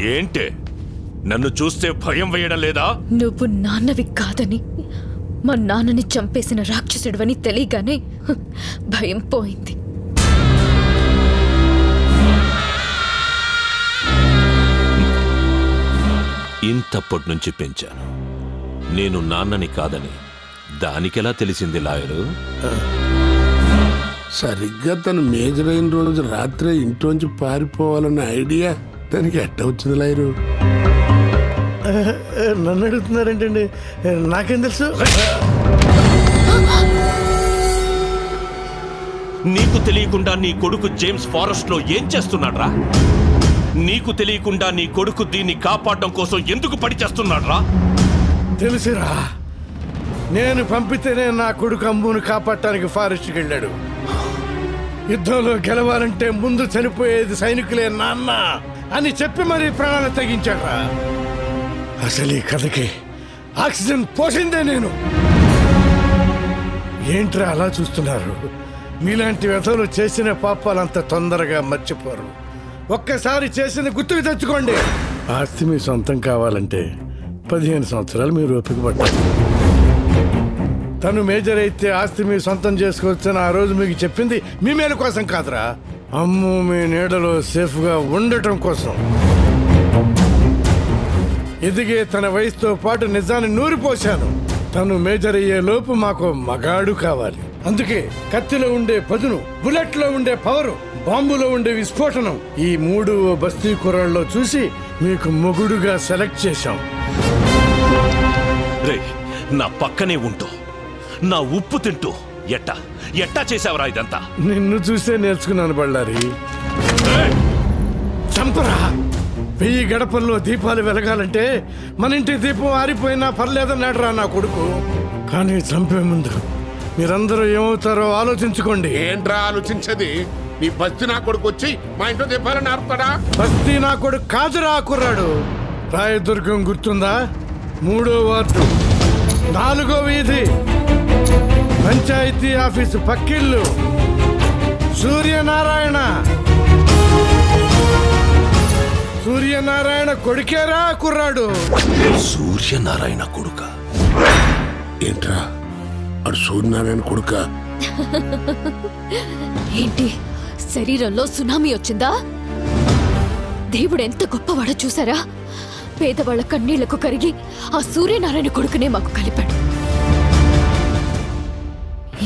ఏంటే? నన్ను చూస్తే భయం వేయడం లేదా? నువ్వు నాన్నవి కాదని మా నాన్నని చంపేసిన రాక్షసుడివని తెలియగానే భయం పోయింది. ఇంతప్పటి నుంచి పెంచాను. నేను నాన్నని కాదని దానికెలా తెలిసింది లాయరు? సరిగ్గా తను మేజర్ అయిన రోజు రాత్రి ఇంట్లోంచి పారిపోవాలన్న ఐడియా దానికి ఎట్ట వచ్చింది లాయరు? నన్ను అడుగుతున్నారేంటండి? నాకేం తెలుసు? నీకు తెలియకుండా నీ కొడుకు జేమ్స్ ఫారెస్ట్లో ఏం చేస్తున్నాడ్రా? నీకు తెలియకుండా నీ కొడుకు దీన్ని కాపాడడం కోసం ఎందుకు పడి చేస్తున్నాడ్రా? తెలుసురా నేను పంపితేనే నా కొడుకు అంబును కాపాడటానికి ఫారెస్ట్కి వెళ్ళాడు. యుద్ధంలో గెలవాలంటే ముందు చనిపోయేది సైనికులే నాన్న. అని చెప్పి మరీ ప్రాణాలు తెగించాడ్రా. అసలు ఈ కథకి ఆక్సిజన్ పోసిందే నేను. ఏంట్రా అలా చూస్తున్నారు? మీలాంటి వ్యధలు చేసిన పాపాలు అంత తొందరగా మర్చిపోరు. ఒక్కసారి చేసిన గుర్తుకు తెచ్చుకోండి. ఆస్తి మీ సొంతం కావాలంటే పదిహేను సంవత్సరాలు మీరు ఓపిక పట్టాలి తను మేజర్ అయితే ఆస్తి మీ సొంతం చేసుకోవచ్చని ఆ రోజు మీకు చెప్పింది మీ మేలు కోసం కాదురా. అమ్ము మీ నీడలో సేఫ్గా ఉండటం కోసం. ఎదిగే తన వయసుతో పాటు నిజాన్ని నూరిపోశాను. తను మేజర్ అయ్యే లోపు మాకు మగాడు కావాలి. అందుకే కత్తిలో ఉండే పదును బుల్లెట్లో ఉండే పవరు బాంబులో ఉండే విస్ఫోటనం ఈ మూడు బస్తీ కూరల్లో చూసి మీకు మొగుడుగా సెలెక్ట్ చేశాం. రే నా పక్కనే ఉంటూ నా ఉప్పు తింటూ. ఎట్టా? ఎట్టా చేసావరా ఇదంతా? నిన్ను చూస్తే నేర్చుకున్నాను బళ్ళారి. చంపరా. వెయ్యి గడపల్లో దీపాలు వెలగాలంటే మన ఇంటి దీపం ఆరిపోయినా పర్లేదన్నాడురా నా కొడుకు. కానీ చంపే ముందు మీరందరూ ఏమవుతారో ఆలోచించుకోండి. ఏంట్రా ఆలోచించేది? నీ బస్తి నా కొడుకు వచ్చి మా ఇంట్లో దీపాలని ఆరుతాడా? బస్తీ నా కొడుకు కాదురా కుర్రాడు. రాయదుర్గం గుర్తుందా? మూడో వార్డు. నాలుగో వీధి. పంచాయతీ ఆఫీసు పక్కిళ్ళు. సూర్యనారాయణ. సూర్యనారాయణ కొడుకేరా కుర్రాడు? సూర్యనారాయణ కొడుక. ఏంట్రా? అడు సూర్యనారాయణ కొడుక. ఏంటి? శరీరంలో సునామీ వచ్చిందా? దేవుడు ఎంత గొప్పవాడో చూసారా? పేదవాళ్ళ కన్నీళ్ళకు కరిగి ఆ సూర్యనారాయణ కొడుకునే మాకు కలిపాడు.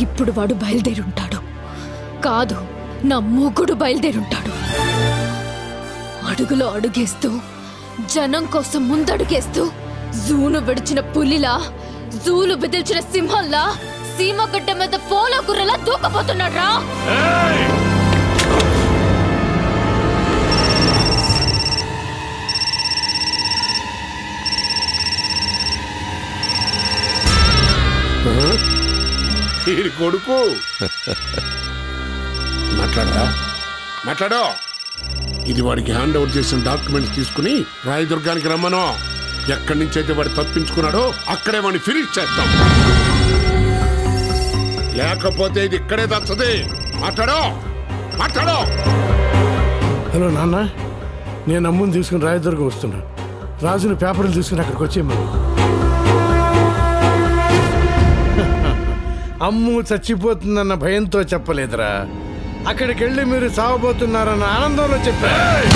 ఇప్పుడు వాడు బయలుదేరుంటాడు. కాదు నా మూగుడు బయలుదేరుంటాడు. అడుగులో అడుగేస్తూ జనం కోసం ముందడుగేస్తూ జూను విడిచిన పులిలా జూలు బెదిల్చిన సింహంలా సీమగడ్డ మీద పోలో గుర్రలా దూకపోతున్నాడు రా వీడి కొడుకు. మాట్లాడరా? మాట్లాడో. ఇది వాడికి హ్యాండ్ ఓవర్ చేసిన డాక్యుమెంట్స్ తీసుకుని రాయదుర్గానికి రమ్మను. ఎక్కడి నుంచి అయితే వాడు తప్పించుకున్నాడో అక్కడే వాడిని ఫినిష్ చేస్తాం లేకపోతే ఇది ఇక్కడే దచ్చది మాట్లాడో. మాట్లాడో. హలో నాన్న నేను అమ్ముని తీసుకుని రాయదుర్గం వస్తున్నాను రాజుని పేపర్లు తీసుకుని అక్కడికి వచ్చేయమని. అమ్ము చచ్చిపోతుందన్న భయంతో చెప్పలేదురా. అక్కడికి వెళ్ళి మీరు సాగబోతున్నారన్న ఆనందంలో చెప్పారు.